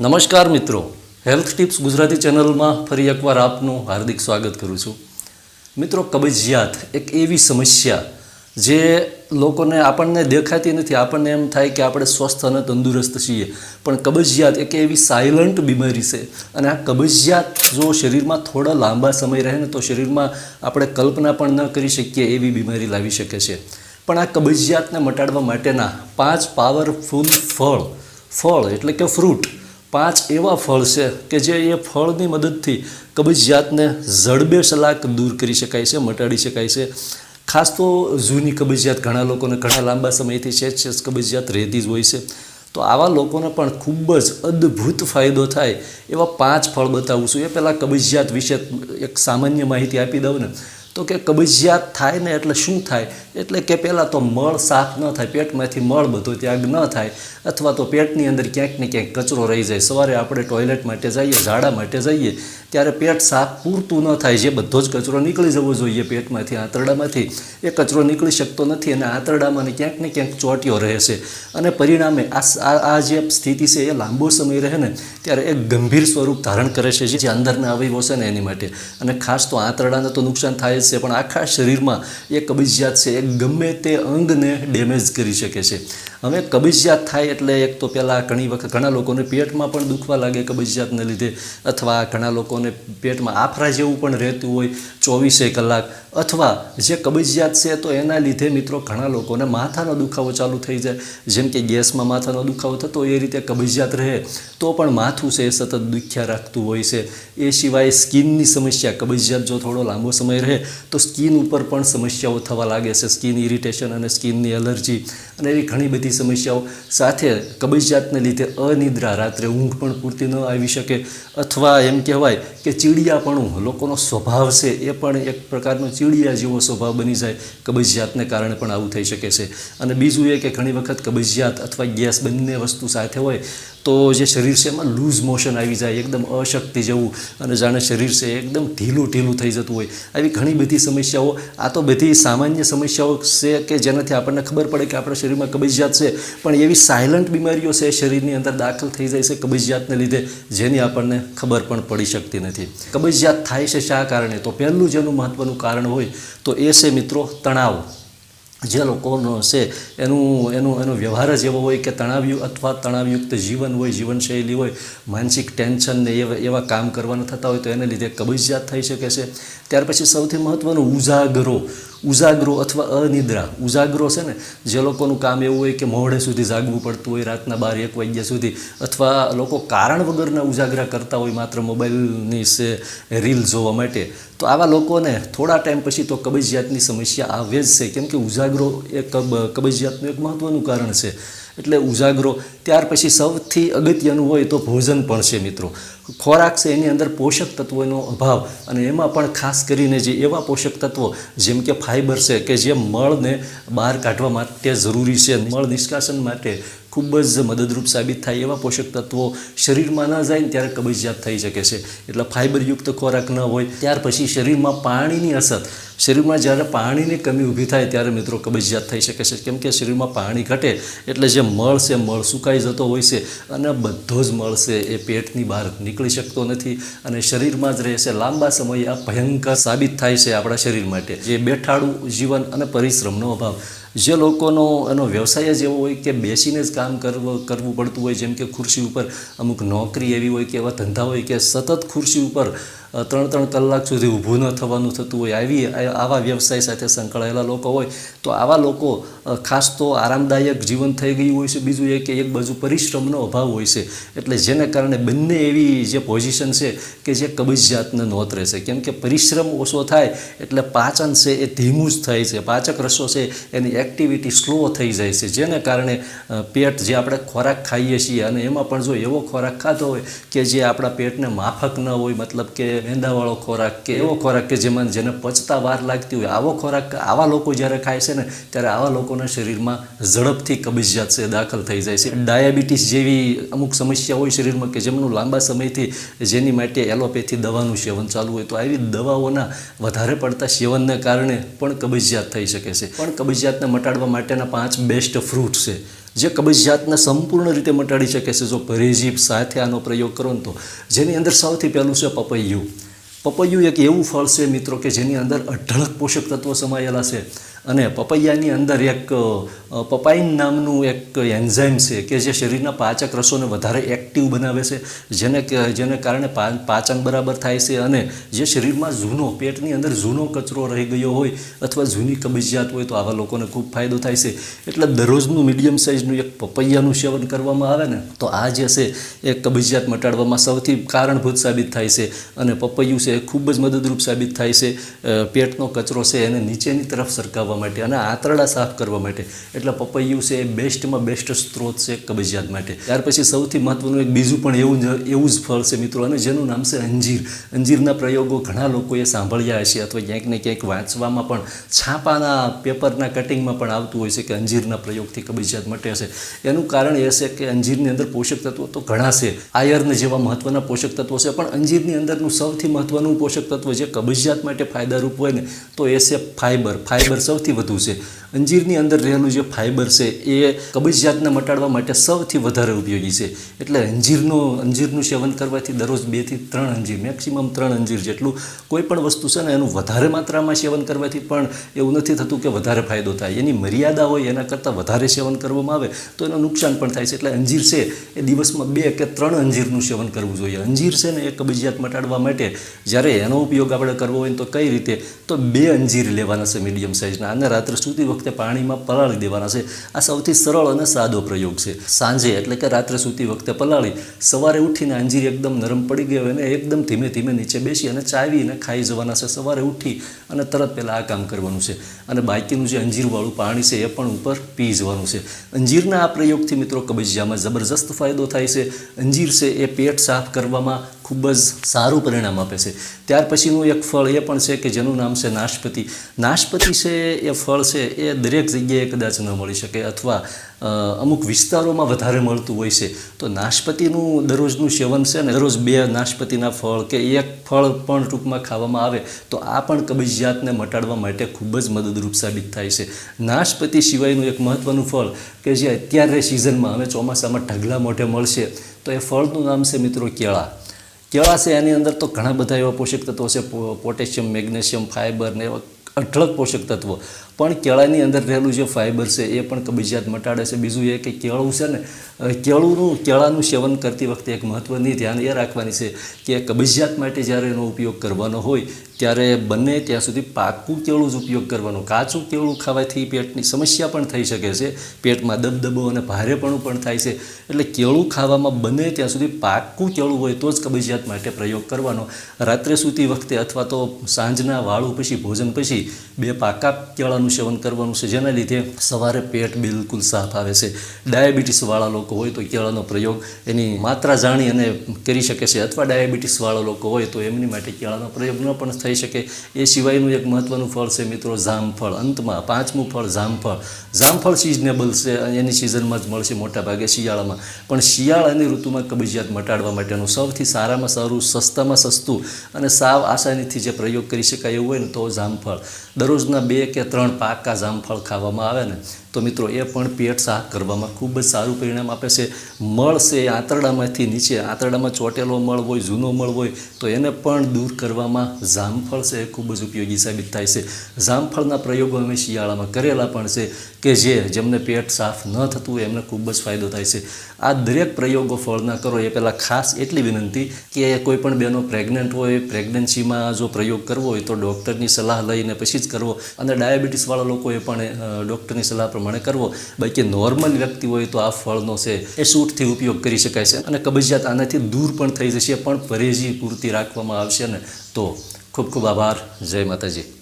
નમસ્કાર મિત્રો. Health tips Gujarati ચેનલમાં ફરી એકવાર આપનું હાર્દિક સ્વાગત કરું છું. મિત્રો, કબજિયાત એક એવી સમસ્યા જે લોકોને આપણને દેખાતી નથી. આપણને એમ થાય કે આપણે સ્વસ્થ અને તંદુરસ્ત છીએ. પણ કબજિયાત એક એવી સાયલન્ટ બીમારી છે. અને આ કબજિયાત જો શરીરમાં થોડા લાંબા સમય રહે ને તો શરીરમાં આપણે કલ્પના પણ ન કરી શકીએ એવી બીમારી લાવી શકે છે. પણ આ કબજિયાતને મટાડવા માટેના પાંચ પાવરફુલ ફળ. ફળ એટલે કે ફ્રૂટ પાંચ એવા ફળ છે કે જે એ ફળની મદદથી કબજિયાતને જડબે સલાક દૂર કરી શકાય છે, મટાડી શકાય છે. ખાસ તો જૂની કબજિયાત ઘણા લોકોને ઘણા લાંબા સમયથી છે છે કબજિયાત રહેતી જ હોય છે. તો આવા લોકોને પણ ખૂબ જ અદ્ભુત ફાયદો થાય એવા પાંચ ફળ બતાવું છું. એ પહેલાં કબજિયાત વિશે એક સામાન્ય માહિતી આપી દઉં ને. તો કે કબજિયાત થાય ને એટલે શું થાય? એટલે કે પહેલાં તો મળ સાફ ન થાય, પેટમાંથી મળ બધો ત્યાગ ન થાય, અથવા તો પેટની અંદર ક્યાંક ને ક્યાંક કચરો રહી જાય. સવારે આપણે ટોયલેટ માટે જઈએ, ઝાડા માટે જઈએ ત્યારે પેટ સાફ પૂરતું ન થાય જે બધો જ કચરો નીકળી જવો જોઈએ પેટમાંથી, આંતરડામાંથી. એ કચરો નીકળી શકતો નથી અને આંતરડામાં ક્યાંક ને ક્યાંક ચોટ્યો રહે છે. અને પરિણામે આ આ જે સ્થિતિ છે એ લાંબો સમય રહે ને, ત્યારે એક ગંભીર સ્વરૂપ ધારણ કરે છે જે અંદરના અવયવો છે ને એની માટે. અને ખાસ તો આંતરડાને તો નુકસાન થાય જ છે, પણ આખા શરીરમાં એ કબજિયાત છે, એ ગમે તે અંગને ડેમેજ કરી શકે છે. હવે કબજિયાત થાય એટલે એક તો પહેલાં ઘણી વખત ઘણા લોકોને પેટમાં પણ દુખવા લાગે કબજિયાતને લીધે, અથવા ઘણા લોકોને પેટમાં આફરા જેવું પણ રહેતું હોય ચોવીસે કલાક. અથવા જે કબજિયાત છે તો એના લીધે મિત્રો ઘણા લોકોને માથાનો દુખાવો ચાલુ થઈ જાય. જેમ કે ગેસમાં માથાનો દુખાવો થતો એ રીતે કબજિયાત રહે, તો પણ માથું છે એ સતત દુખ્યા રાખતું હોય છે. એ સિવાય સ્કિનની સમસ્યા, કબજિયાત જો થોડો લાંબો સમય રહે, તો સ્કિન ઉપર પણ સમસ્યાઓ થવા લાગે છે. સ્કિન ઇરિટેશન અને સ્કિનની એલર્જી. અને એવી ઘણી બધી સમસ્યાઓ સાથે કબજિયાતને લીધે અનિદ્રા, રાત્રે ઊંઘ પણ પૂરતી ન આવી શકે અથવા એમ કહેવાય કે ચીડિયાપણું, લોકોનો સ્વભાવ છે એ પણ એક પ્રકારનો ચીડિયા જેવો સ્વભાવ બની જાય, કબજિયાતને કારણે પણ આવું થઈ શકે છે. અને બીજું એ કે ઘણી વખત કબજિયાત અથવા ગેસ બંને વસ્તુ સાથે હોય તો જે શરીર છે એમાં લૂઝ મોશન આવી જાય, એકદમ અશક્તિ જેવું. અને જાણે શરીર છે એકદમ ઢીલું ઢીલું થઈ જતું હોય. આવી ઘણી બધી સમસ્યાઓ. આ તો બધી સામાન્ય સમસ્યાઓ છે કે જેનાથી આપણને ખબર પડે કે આપણા શરીરમાં કબજિયાત છે. પણ એવી સાયલન્ટ બીમારીઓ છે શરીરની અંદર દાખલ થઈ જાય છે કબજિયાતને લીધે, જેની આપણને ખબર પણ પડી શકતી નથી. કબજિયાત થાય છે શા કારણે? તો પહેલું જેનું મહત્ત્વનું કારણ હોય તો એ છે મિત્રો તણાવ. જે લોકોનો છે એનું એનું, એનો વ્યવહાર જ એવો હોય કે તણાવયુક્ત અથવા તણાવયુક્ત જીવન હોય, જીવનશૈલી હોય, માનસિક ટેન્શન ને એવા એવા કામ કરવાના થતા હોય તો એને લીધે કબજિયાત થઈ શકે છે. ત્યાર પછી સૌથી મહત્ત્વનું ઉજાગરો. ઉજાગરો અથવા અનિદ્રા. ઉજાગરો છે ને, જે લોકોનું કામ એવું હોય કે મોડે સુધી જાગવું પડતું હોય, રાતના બાર એક વાગ્યા સુધી, અથવા લોકો કારણ વગરના ઉજાગરા કરતા હોય માત્ર મોબાઈલની છે રીલ જોવા માટે, તો આવા લોકોને થોડા ટાઈમ પછી તો કબજિયાતની સમસ્યા આવે જ છે. કેમ કે ઉજાગરો એ કબ, કબજિયાતનું એક મહત્ત્વનું કારણ છે. એટલે ઉજાગરો. ત્યાર પછી સૌથી અગત્યનું હોય તો ભોજન પણ છે મિત્રો. ખોરાક છે એની અંદર પોષક તત્વોનો અભાવ અને એમાં પણ ખાસ કરીને જે એવા પોષક તત્વો જેમ કે ફાઇબર છે કે જે મળને બહાર કાઢવા માટે જરૂરી છે. મળ નિષ્કાશન માટે ખૂબ જ મદદરૂપ સાબિત થાય એવા પોષક તત્વો શરીરમાં ન જાય ને ત્યારે કબજિયાત થઈ શકે છે. એટલે ફાઇબરયુક્ત ખોરાક ન હોય ત્યાર પછી શરીરમાં પાણીની અસર શરીરમાં જ્યારે પાણીની કમી ઊભી થાય ત્યારે મિત્રો કબજિયાત થઈ શકે છે. કેમ કે શરીરમાં પાણી ઘટે એટલે જે મળ છે, મળ સુકાઈ જતો હોય છે અને બધો જ મળ છે એ પેટની બહાર નીકળી શકતો નથી અને શરીરમાં જ રહે છે. લાંબા સમયે આ ભયંકર સાબિત થાય છે આપણા શરીર માટે. જે બેઠાડું જીવન અને પરિશ્રમનો અભાવ. જે લોકોનો એનો વ્યવસાય જ એવો હોય કે બેસીને જ કામ કરવું કરવું પડતું હોય, જેમ કે ખુરશી ઉપર અમુક નોકરી એવી હોય કે એવા ધંધા હોય કે સતત ખુરશી ઉપર ત્રણ ત્રણ કલાક સુધી ઊભું ન થવાનું થતું હોય, આવી, આવા વ્યવસાય સાથે સંકળાયેલા લોકો હોય, તો આવા લોકો ખાસ તો આરામદાયક જીવન થઈ ગયું હોય છે. બીજું એ કે એક બાજુ પરિશ્રમનો અભાવ હોય છે. એટલે જેને કારણે બંને એવી જે પોઝિશન છે કે જે કબજિયાતને નોંધ રહેશે. કેમ કે પરિશ્રમ ઓછો થાય એટલે પાચન છે એ ધીમું જ થાય છે. પાચક રસો છે એની એક્ટિવિટી સ્લો થઈ જાય છે. જેને કારણે પેટ જે આપણે ખોરાક ખાઈએ છીએ અને એમાં પણ જો એવો ખોરાક ખાધો હોય કે જે આપણા પેટને માફક ન હોય, મતલબ કે મેંદાવાળો ખોરાક કે એવો ખોરાક કે જેમાં જેને પચતા વાર લાગતી હોય, આવો ખોરાક આવા લોકો જ્યારે ખાય છે ને, ત્યારે આવા લોકોના શરીરમાં ઝડપથી કબજિયાત છે, દાખલ થઈ જાય છે. ડાયાબિટીસ જેવી અમુક સમસ્યા હોય શરીરમાં કે જેમનું લાંબા સમયથી જેની માટે એલોપેથી દવાનું સેવન ચાલુ હોય, તો આવી દવાઓના વધારે પડતા સેવનને કારણે પણ કબજિયાત થઈ શકે છે. પણ કબજિયાતને મટાડવા માટેના પાંચ બેસ્ટ ફ્રૂટ છે. જે કબજિયાતને સંપૂર્ણ રીતે મટાડી શકે છે. જો પરેજી સાથે આનો પ્રયોગ કરો ને તો જેની અંદર સૌથી પહેલું છે પપૈયું. પપૈયું એક એવું ફળ છે મિત્રો કે જેની અંદર અઢળક પોષક તત્વો સમાયેલા છે. અને પપૈયાની અંદર એક પપાઇન નામનું એક એન્ઝાઇમ છે કે જે શરીરના પાચક રસોને વધારે એક્ટિવ બનાવે છે, જેને જેને કારણે પાચન બરાબર થાય છે અને જે શરીરમાં જૂનો, પેટની અંદર જૂનો કચરો રહી ગયો હોય અથવા જૂની કબજિયાત હોય તો આવા લોકોને ખૂબ ફાયદો થાય છે. એટલે દરરોજનું મીડિયમ સાઇઝનું એક પપૈયાનું સેવન કરવામાં આવે ને, તો આ જે છે એ કબજિયાત મટાડવામાં સૌથી કારણભૂત સાબિત થાય છે અને પપૈયું છે એ ખૂબ જ મદદરૂપ સાબિત થાય છે. પેટનો કચરો છે એને નીચેની તરફ સરકાવવા માટે અને આંતરડા સાફ કરવા માટે. એટલે પપૈયું છે એ બેસ્ટમાં બેસ્ટ સ્ત્રોત છે કબજિયાત માટે. ત્યાર પછી સૌથી મહત્વનું એક બીજું પણ એવું જ એવું જ ફળ છે મિત્રો, અને જેનું નામ છે અંજીર. અંજીરના પ્રયોગો ઘણા લોકોએ સાંભળ્યા હશે અથવા ક્યાંક ને ક્યાંક વાંચવામાં પણ છાપાના પેપરના કટિંગમાં પણ આવતું હોય છે કે અંજીરના પ્રયોગથી કબજિયાત મટે છે એનું કારણ એ છે કે અંજીરની અંદર પોષક તત્વો તો ઘણા છે. આયર્ન જેવા મહત્વના પોષક તત્વો છે, પણ અંજીરની અંદરનું સૌથી મહત્વનું પોષક તત્વ જે કબજિયાત માટે ફાયદારૂપ હોય ને, તો એ છે ફાઇબર ફાઇબર સૌથી વધુ છે. અંજીરની અંદર રહેલું જે ફાઇબર છે, એ કબજિયાતને મટાડવા માટે સૌથી વધારે ઉપયોગી છે. એટલે અંજીરનો, અંજીરનું સેવન કરવાથી દરરોજ બેથી ત્રણ અંજીર મેક્સિમમ ત્રણ અંજીર જેટલું કોઈ પણ વસ્તુ છે ને, એનું વધારે માત્રામાં સેવન કરવાથી પણ એવું નથી થતું કે વધારે ફાયદો થાય. એની મર્યાદા હોય, એના કરતાં વધારે સેવન કરવામાં આવે, તો એનું નુકસાન પણ થાય છે. એટલે અંજીર છે, એ દિવસમાં બે કે ત્રણ અંજીરનું સેવન કરવું જોઈએ. અંજીર છે ને, એ કબજિયાત મટાડવા માટે જ્યારે એનો ઉપયોગ આપણે કરવો હોય તો કઈ રીતે? તો બે અંજીર લેવાના છે મીડિયમ સાઇઝના અને રાત્રે સૂતી વખતે પાણીમાં પલાળી દેવાના છે. આ સૌથી સરળ અને સાદો પ્રયોગ છે. સાંજે એટલે કે રાત્રે સૂતી વખતે પલાળી, સવારે ઉઠીને અંજીર એકદમ નરમ પડી ગયો હોય ને એકદમ ધીમે ધીમે નીચે બેસી અને ચાવીને ખાઈ જવાના છે. સવારે ઉઠી અને તરત પહેલાં આ કામ કરવાનું છે. અને બાકીનું જે અંજીરવાળું પાણી છે એ પણ ઉપર પી જવાનું છે. અંજીરના આ પ્રયોગથી મિત્રો કબજિયામાં જબરજસ્ત ફાયદો થાય છે. અંજીર છે એ પેટ સાફ કરવામાં ખૂબ જ સારું પરિણામ આપે છે. ત્યાર પછીનું એક ફળ એ પણ છે કે જેનું નામ છે નાશપતિ. નાશપતિ છે એ ફળ છે એ દરેક જગ્યાએ કદાચ ન મળી શકે અથવા અમુક વિસ્તારોમાં વધારે મળતું હોય છે. તો નાશપતિનું દરરોજનું સેવન છે ને, દરરોજ બે નાશપતિના ફળ કે એક ફળ પણ ટૂંકમાં ખાવામાં આવે, તો આ પણ કબજિયાતને મટાડવા માટે ખૂબ જ મદદરૂપ સાબિત થાય છે. નાશપતિ સિવાયનું એક મહત્ત્વનું ફળ કે જે અત્યારે સિઝનમાં હવે ચોમાસામાં ઢગલા મોઢે મળશે, તો એ ફળનું નામ છે મિત્રો કેળા. છે એની અંદર તો ઘણા બધા એવા પોષક તત્વો છે પોટેશિયમ, મેગ્નેશિયમ ફાઇબર ને એવા અઢળક પોષક તત્વો. પણ કેળાની અંદર રહેલું જે ફાઇબર છે, એ પણ કબજિયાત મટાડે છે. બીજું એ કે કેળું છે ને કેળુંનું, કેળાનું સેવન કરતી વખતે એક મહત્ત્વની ધ્યાન એ રાખવાની છે કે કબજિયાત માટે જ્યારે એનો ઉપયોગ કરવાનો હોય ત્યારે બને ત્યાં સુધી પાકું કેળું જ ઉપયોગ કરવાનો, કાચું કેળું ખાવાથી પેટની સમસ્યા પણ થઈ શકે છે, પેટમાં દબદબો અને ભારેપણું પણ થાય છે. એટલે કેળું ખાવામાં બને ત્યાં સુધી પાકું કેળું હોય તો જ કબજિયાત માટે પ્રયોગ કરવાનો. રાત્રે સૂતી વખતે અથવા તો સાંજના વાળું પછી, ભોજન પછી બે પાકા કેળાનું સેવન કરવાનું છે, જેના લીધે સવારે પેટ બિલકુલ સાફ આવે છે. ડાયાબિટીસવાળા લોકો હોય તો કેળાનો પ્રયોગ એની માત્રા જાણી અને કરી શકે છે, અથવા ડાયાબિટીસવાળા લોકો હોય તો એમની માટે કેળાનો પ્રયોગ ન પણ થઈ શકે. એ સિવાયનું એક મહત્ત્વનું ફળ છે મિત્રો જામફળ. અંતમાં પાંચમું ફળ જામફળ. જામફળ સિઝનેબલ છે, એની સિઝનમાં જ મળશે મોટા ભાગે શિયાળામાં. પણ શિયાળાની ઋતુમાં કબજિયાત મટાડવા માટેનું સૌથી સારામાં સારું, સસ્તામાં સસ્તું અને સાવ આસાનીથી જે પ્રયોગ કરી શકાય એવું હોય ને તો જામફળ. દરરોજના બે કે ત્રણ પાકા જામફળ ખાવામાં આવે ને તો મિત્રો, એ પણ પેટ સાફ કરવામાં ખૂબ જ સારું પરિણામ આપે છે. મળ છે, આંતરડામાંથી નીચે, આંતરડામાં ચોટેલો મળ હોય, જૂનો મળ હોય, તો એને પણ દૂર કરવામાં જામફળ છે એ ખૂબ જ ઉપયોગી સાબિત થાય છે. જામફળના પ્રયોગો અમે શિયાળામાં કરેલા પણ છે કે જે જેમને પેટ સાફ ન થતું એમને ખૂબ જ ફાયદો થાય છે. આ દરેક પ્રયોગો ફળના કરો એ પહેલાં ખાસ એટલી વિનંતી કે કોઈ પણ બહેનો પ્રેગ્નન્ટ હોય પ્રેગ્નન્સીમાં જો પ્રયોગ કરવો હોય તો ડૉક્ટરની સલાહ લઈને પછી જ કરવો અને ડાયાબિટીસવાળા લોકોએ પણ ડૉક્ટરની સલાહ પ્રમાણે કરવો. બાકી નોર્મલ વ્યક્તિ હોય તો આ ફળનો છે એ સૂટથી ઉપયોગ કરી શકાય છે અને કબજિયાત આનાથી દૂર પણ થઈ જશે, પણ પરેજી પૂરતી રાખવામાં આવશે ને તો ખૂબ ખૂબ આભાર. જય માતાજી.